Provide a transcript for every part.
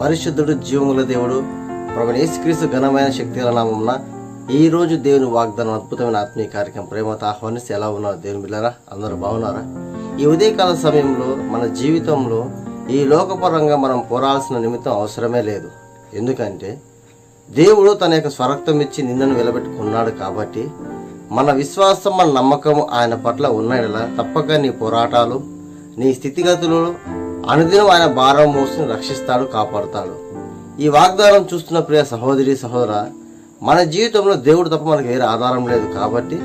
పరిశుద్ధుడు జీవముల దేవుడు ప్రభు యేసుక్రీస్తు ఘనమైన శక్తిగల నామమున ఈ రోజు దేవుని వాగ్దానం అద్భుతమైన ఆత్మీయ కార్యక్రమం ప్రేమతో ఆహ్వానిస్తే ఎలా ఉన్నారు దేవుని బిళ్ళరా? అందరూ బాగున్నారా? ఈ ఉదయకాల సమయంలో మన జీవితంలో ఈ లోకపరంగా మనం పోరాల్సిన నిమిత్తం అవసరమే లేదు. ఎందుకంటే దేవుడు తన యొక్క స్వరక్తం ఇచ్చి నిన్నను నిలబెట్టుకున్నాడు కాబట్టి మన విశ్వాసం మన నమ్మకం ఆయన పట్ల ఉన్నాడలా తప్పక నీ పోరాటాలు నీ స్థితిగతులు అనుదినం ఆయన భారం మోసుని రక్షిస్తాడు కాపాడుతాడు. ఈ వాగ్దానం చూస్తున్న ప్రియ సహోదరి సహోదర మన జీవితంలో దేవుడు తప్ప మనకు వేరే ఆధారం లేదు కాబట్టి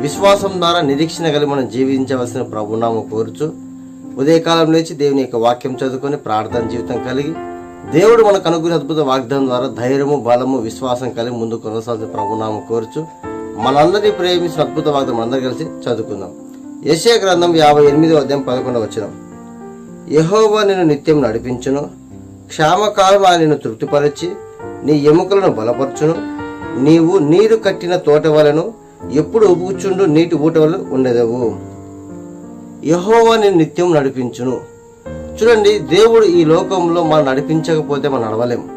విశ్వాసం ద్వారా నిరీక్షణ కలిగి మనం జీవించవలసిన ప్రభునామ కోరుచు ఉదయకాలం లేచి దేవుని యొక్క వాక్యం చదువుకొని ప్రార్థన జీవితం కలిగి దేవుడు మనకు అనుగ్రహ అద్భుత వాగ్దానం ద్వారా ధైర్యము బలము విశ్వాసం కలిగి ముందు కొనసాగిన ప్రభునామ కోరుచు మనందరినీ ప్రేమించిన అద్భుత వాగ్దానం అందరూ కలిసి చదువుకుందాం. యశే గ్రంథం యాభై ఎనిమిదో అధ్యాయం పదకొండవ వచ్చినాం యహోవా నిన్ను నిత్యం నడిపించును. క్షామకాలం ఆయన నిన్ను తృప్తిపరచి నీ ఎముకలను బలపరచును. నీవు నీరు కట్టిన తోట వలను ఎప్పుడు ఉబుచుండు నీటి ఊట వలన ఉండదవు. యహోవా నిన్ను నిత్యం నడిపించును. చూడండి దేవుడు ఈ లోకంలో మనం నడిపించకపోతే మనం నడవలేం.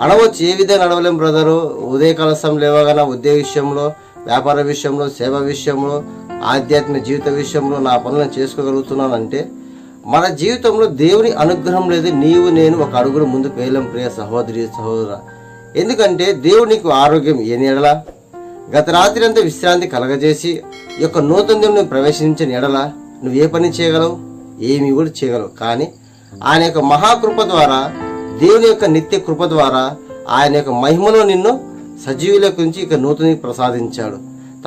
అడవచ్చు ఏ విధంగా నడవలేం బ్రదరు? ఉదయకాల కలసం లేవగానే ఉద్యోగ విషయంలో వ్యాపార విషయంలో సేవ విషయంలో ఆధ్యాత్మిక జీవిత విషయంలో నా పనులను చేసుకోగలుగుతున్నానంటే మన జీవితంలో దేవుని అనుగ్రహం లేదు. నీవు నేను ఒక అడుగుడు ముందుకు వేయలేం ప్రియ సహోదరి సహోదర. ఎందుకంటే దేవుడు నీకు ఆరోగ్యం ఏ ఎడల గత రాత్రి అంతా విశ్రాంతి కలగజేసి యొక్క నూతన దేవుని ప్రవేశించిన ఎడల నువ్వు ఏ పని చేయగలవు? ఏమి కూడా చేయగలవు. కానీ ఆయన యొక్క మహాకృప ద్వారా దేవుని యొక్క నిత్య కృప ద్వారా ఆయన యొక్క మహిమలో నిన్ను సజీవుల గురించి ఇక నూతన ప్రసాదించాడు.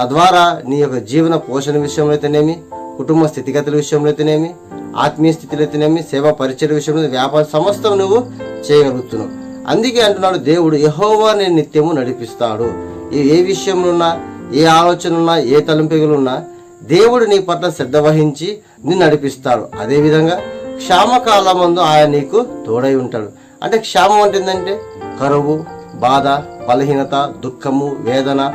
తద్వారా నీ యొక్క జీవన పోషణ విషయంలో అయితేనేమి కుటుంబ స్థితిగతుల విషయంలో అయితేనేమి ఆత్మీయ స్థితిలో అయితేనేమి సేవా పరిచయ విషయంలో వ్యాపార సమస్తం నువ్వు చేయగలుగుతున్నావు. అందుకే అంటున్నాడు దేవుడు యహోవా నేను నిత్యము నడిపిస్తాడు. ఏ- ఏ ఏ ఆలోచనలున్నా ఏ తలంపికలున్నా దేవుడు నీ పట్ల శ్రద్ధ వహించి నిన్ను నడిపిస్తాడు. అదేవిధంగా క్షామకాలమందు ఆయన నీకు తోడై ఉంటాడు. అంటే క్షామం అంటే ఏంటంటే కరువు బాధ బలహీనత దుఃఖము వేదన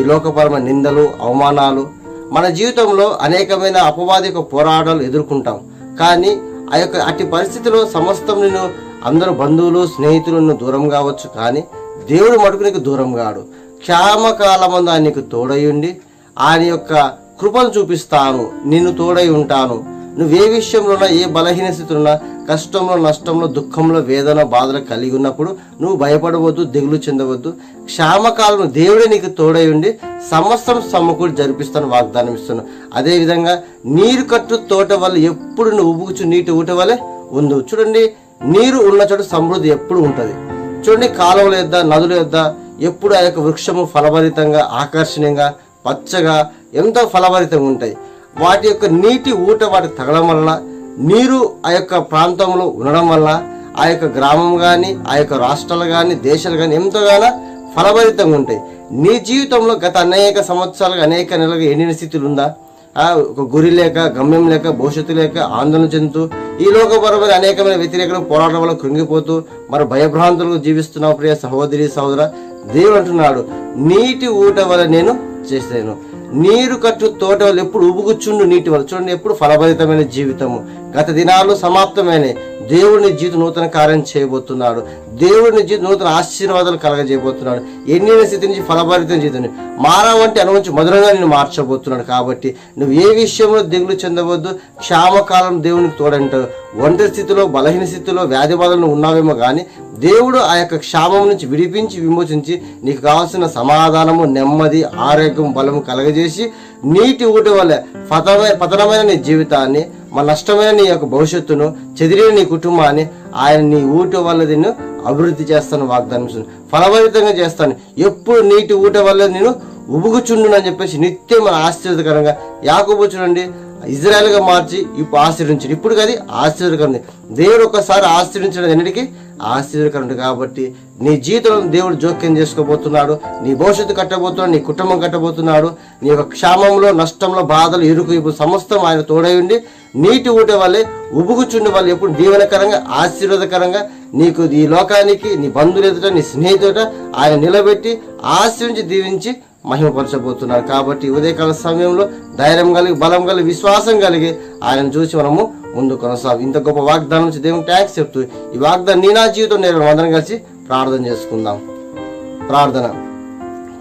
ఈ లోకపరమైన నిందలు అవమానాలు. మన జీవితంలో అనేకమైన అపవాదిక పోరాటాలు ఎదుర్కొంటాం. కానీ ఆ యొక్క అట్టి పరిస్థితిలో సమస్తం నేను అందరూ బంధువులు స్నేహితులు దూరం కావచ్చు కానీ దేవుడు మటుకు నీకు దూరం కాడు. క్షామకాలమందు ఆయన నీకు తోడయుండి ఆయన యొక్క కృపను చూపిస్తాను. నిన్ను తోడై ఉంటాను. నువ్వు ఏ విషయంలో ఉన్నా ఏ బలహీన స్థితిలో ఉన్నా కష్టంలో నష్టంలో దుఃఖంలో వేదన బాధలు కలిగి ఉన్నప్పుడు నువ్వు భయపడవద్దు దిగులు చెందవద్దు. క్షామకాలం దేవుడే నీకు తోడై ఉండి సమస్తం సమకూడి జరిపిస్తాను వాగ్దానం ఇస్తున్నాను. అదేవిధంగా నీరు కట్టు తోట వల్ల ఎప్పుడు నువ్వు ఉబుకుచు నీటి ఊట వలె ఉంది చూడండి నీరు ఉన్న చోట సమృద్ధి ఎప్పుడు ఉంటుంది. చూడండి కాలువల యొద్ద నదుల యొద్ద ఎప్పుడు ఆ యొక్క వృక్షము ఫలభరితంగా ఆకర్షణీయంగా పచ్చగా ఎంతో ఫలభరితంగా ఉంటాయి. వాటి యొక్క నీటి ఊట వాటికి తగలడం వల్ల నీరు ఆ యొక్క ప్రాంతంలో ఉండడం వల్ల ఆ యొక్క గ్రామం కానీ ఆ యొక్క రాష్ట్రాలు కానీ దేశాలు కానీ ఎంతగానో ఫలభరితంగా ఉంటాయి. నీ జీవితంలో గత అనేక సంవత్సరాలుగా అనేక నెలలుగా ఎండిన స్థితులు ఉందా? ఒక గురి లేక గమ్యం లేక భవిష్యత్తు లేక ఆందోళన చెందుతూ ఈ లోకపరమైన అనేకమైన వ్యతిరేకలు పోరాటం వల్ల కృంగిపోతూ మరి భయభ్రాంతులకు జీవిస్తున్నావు ప్రియ సహోదరి సహోదర దేవుడు అంటున్నాడు నీటి ఊట వల్ల నేను చేసేను. నీరు కట్టు తోట వాళ్ళు ఎప్పుడు ఉబుగుచుండు నీటి వల్ల. చూడండి ఎప్పుడు ఫలభరితమైన జీవితము. గత దినాలు సమాప్తమైన దేవుడిని జీవితం నూతన కార్యం చేయబోతున్నాడు. దేవుడిని జీవితం నూతన ఆశీర్వాదాలు కలగజేయబోతున్నాడు. ఎన్ని స్థితి నుంచి ఫలభరితం జీవితం మారావంటే అనుభవించి మధురంగా నేను మార్చబోతున్నాడు కాబట్టి నువ్వు ఏ విషయంలో దిగులు చెందవద్దు. క్షామకాలం దేవునికి తోడంటాడు ఒంటరి స్థితిలో బలహీన స్థితిలో వ్యాధి బాధలను ఉన్నావేమో కానీ దేవుడు ఆ యొక్క క్షామం నుంచి విడిపించి విమోచించి నీకు కావాల్సిన సమాధానము నెమ్మది ఆరోగ్యం బలము కలగజేసి నీటి ఊట వల్ల పతమైన పతనమైన నీ జీవితాన్ని మా నష్టమైన నీ యొక్క భవిష్యత్తును చెదిరిన నీ కుటుంబాన్ని ఆయన నీ ఊట వల్ల నిన్ను అభివృద్ధి చేస్తాను వాగ్దానం ఫలభరితంగా చేస్తాను. ఎప్పుడు నీటి ఊట వల్ల నేను ఉబుగుచుండునని చెప్పేసి నిత్యం మన ఆశ్చర్యకరంగా యాకోబు చూడండి. ఇజ్రాయెల్గా మార్చి ఇప్పుడు ఆశీర్వించండి ఇప్పుడు అది ఆశ్చర్యకరం దేవుడు ఒకసారి ఆశీర్వించడం ఎన్నిటికీ? ఆశ్చర్యకరుడు కాబట్టి నీ జీవితంలో దేవుడు జోక్యం చేసుకోబోతున్నాడు నీ భవిష్యత్తు కట్టబోతున్నాడు నీ కుటుంబం కట్టబోతున్నాడు నీ యొక్క క్షామంలో నష్టంలో బాధలు ఇరుకు ఇప్పుడు సమస్తం ఆయన తోడై ఉండి నీటి ఊట వల్లే ఉబుగుచుండి వాళ్ళు ఎప్పుడు దీవెనకరంగా ఆశీర్వాదకరంగా నీకు ఈ లోకానికి నీ బంధువులు ఎదుట నీ స్నేహితుట ఆయన నిలబెట్టి ఆశ్రయించి దీవించి మహిమపరచబోతున్నారు. కాబట్టి ఉదయకాల సమయంలో ధైర్యం కలిగి బలం కలిగి విశ్వాసం కలిగి ఆయన చూసి మనము ముందు కొనసాగు ఇంత గొప్ప వాగ్దానం నుంచి దేవుని ట్యాక్స్ చెప్తూ ఈ వాగ్దానం నీ నా జీవితం నేను అందరం కలిసి ప్రార్థన చేసుకుందాం. ప్రార్థన.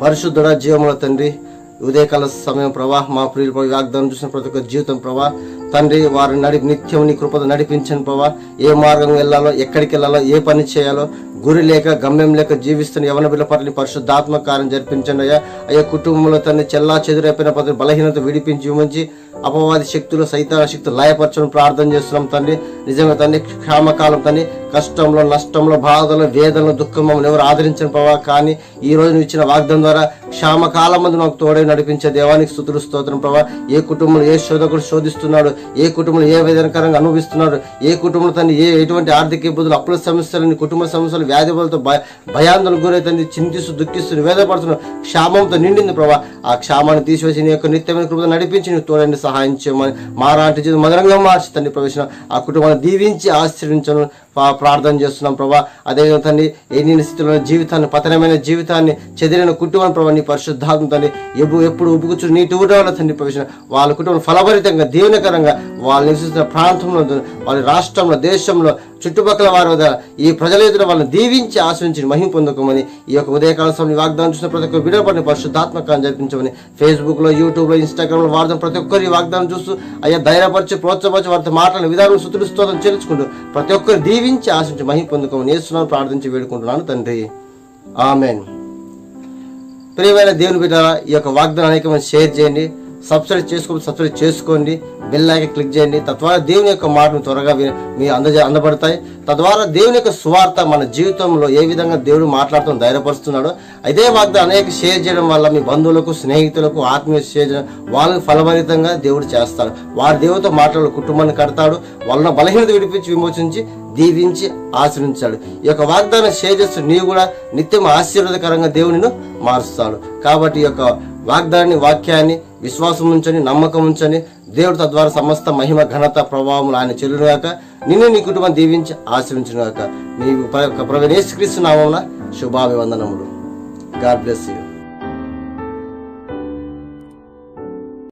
పరిశుద్ధుడ జీవముల తండ్రి ఉదయకాల సమయం ప్రభా మా ప్రియుల ప్రభు వాగ్దానం చూసిన ప్రతి ఒక్క జీవితం ప్రభా తండ్రి వారిని నడి నిత్యం నీ కృపద నడిపించండి ప్రభా. ఏ మార్గం వెళ్ళాలో ఎక్కడికి వెళ్ళాలో ఏ పని చేయాలో గురి లేక గమ్యం లేక జీవిస్తున్న యవన బిడ్డ పట్ల పరిశుద్ధాత్మ కార్యం జరిపించండి అయ్యా అయ్యా కుటుంబంలో తన చెల్లా చెదురైపోయిన ప్రతి బలహీనత విడిపించి మంచి అపవాది శక్తులు సైతాన శక్తులు లయపరచడం ప్రార్థన చేస్తున్నాం తండ్రి నిజంగా తండ్రి క్షామకాలం తండ్రి కష్టంలో నష్టంలో బాధలో వేదనలో దుఃఖం మమ్మల్ని ఎవరు ఆదరించిన ప్రభావ కానీ ఈ రోజు నువ్వు ఇచ్చిన వాగ్దం ద్వారా క్షామకాలం మంది నాకు తోడే నడిపించే దేవానికి స్థుతులు స్తోత్రం ప్రభావ ఏ కుటుంబంలో ఏ శోధకుడు శోధిస్తున్నాడు? ఏ కుటుంబంలో ఏ వేదనకరంగా అనుభవిస్తున్నాడు? ఏ కుటుంబంలో తను ఏ ఎటువంటి ఆర్థిక ఇబ్బందులు అప్పుల సమస్యలు కుటుంబ సమస్యలు వ్యాధి భయాందోళన భయ గురైతుంది చింతిస్తూ దుఃఖిస్తూ వేదపడుతున్నాడు క్షామంతో నిండింది ప్రభా. ఆ క్షామాన్ని తీసివేసి నీ యొక్క నిత్యమైన కృప నడిపించి నువ్వు తోడండి సహాయం చేయమని మారాంటి మధురంగా మార్చి తండ్రి ప్రవేశం ఆ కుటుంబాన్ని దీవించి ఆశ్రయించను ప్రార్థన చేస్తున్నాం ప్రభా. అదేవిధంగా తండ్రి ఎన్ని స్థితిలో జీవితాన్ని పతనమైన జీవితాన్ని చెదిరిన కుటుంబం ప్రభా నీ పరిశుద్ధాత్మ తండ్రి ఎప్పుడు ఎప్పుడు ఉబ్బుకుచు నీటి ఊడవల తండ్రి ప్రవేశం వాళ్ళ కుటుంబం ఫలభరితంగా దీవెనకరంగా వాళ్ళు నివసిస్తున్న ప్రాంతంలో వాళ్ళ రాష్ట్రంలో దేశంలో చుట్టుపక్కల వారి వద్ద ఈ ప్రజల ఎదుట వాళ్ళని దీవించి ఆశ్రయించి మహిం పొందుకోమని ఈ యొక్క ఉదయకాల స్వామి వాగ్దానం చూసిన ప్రతి ఒక్క వీడియో పరిశుద్ధాత్మకాన్ని జరిపించమని ఫేస్బుక్లో యూట్యూబ్లో ఇన్స్టాగ్రామ్లో వాడదాం ప్రతి ఒక్కరు ఈ వాగ్దానం చూస్తూ అయ్యా ధైర్యపరిచి ప్రోత్సాహపరిచి వారితో మాట్లాడిన విధానం సుతులుస్తోదని చేర్చుకుంటూ ప్రతి ఒక్కరు దీవించి ఆశించి మహిం పొందుకోమని నేస్తున్నాను ప్రార్థించి వేడుకుంటున్నాను తండ్రి. ఆమెన్. ప్రియమైన దేవుని బిడ్డ ఈ యొక్క వాగ్దానం అనేక షేర్ చేయండి. సబ్స్క్రైబ్ చేసుకోండి సబ్స్క్రైబ్ చేసుకోండి బెల్ ఐకాన్ క్లిక్ చేయండి. తద్వారా దేవుని యొక్క మాటను త్వరగా మీ- అందజే అందబడతాయి. తద్వారా దేవుని యొక్క స్వార్థ మన జీవితంలో ఏ విధంగా దేవుడు మాట్లాడుతూ ధైర్యపరుస్తున్నాడో అదే వాగ్దానం అనేక షేర్ చేయడం వల్ల మీ బంధువులకు స్నేహితులకు ఆత్మీయ షేర్ చేయడం వాళ్ళకి ఫలభరితంగా దేవుడు చేస్తాడు. వారి దేవుడితో మాట్లాడు కుటుంబాన్ని కడతాడు వాళ్ళ బలహీనత విడిపించి విమోచించి దీవించి ఆశ్రయించాడు. ఈ యొక్క వాగ్దానం షేర్ చేస్తూ నీవు కూడా నిత్యం ఆశీర్వాదకరంగా దేవుని మారుస్తాడు. కాబట్టి ఈ యొక్క వాగ్దానాన్ని వాక్యాన్ని విశ్వాసం ఉంచని నమ్మకం ఉంచని దేవుడు తద్వారా సమస్త మహిమ ఘనత ప్రభావం ఆయన చెల్లుగాక నిన్ను నీ కుటుంబం దీవించి ఆశ్రయించుగాక నీ ప్రవేశక్రీస్తు నామమున శుభాభివందనములు. God bless you.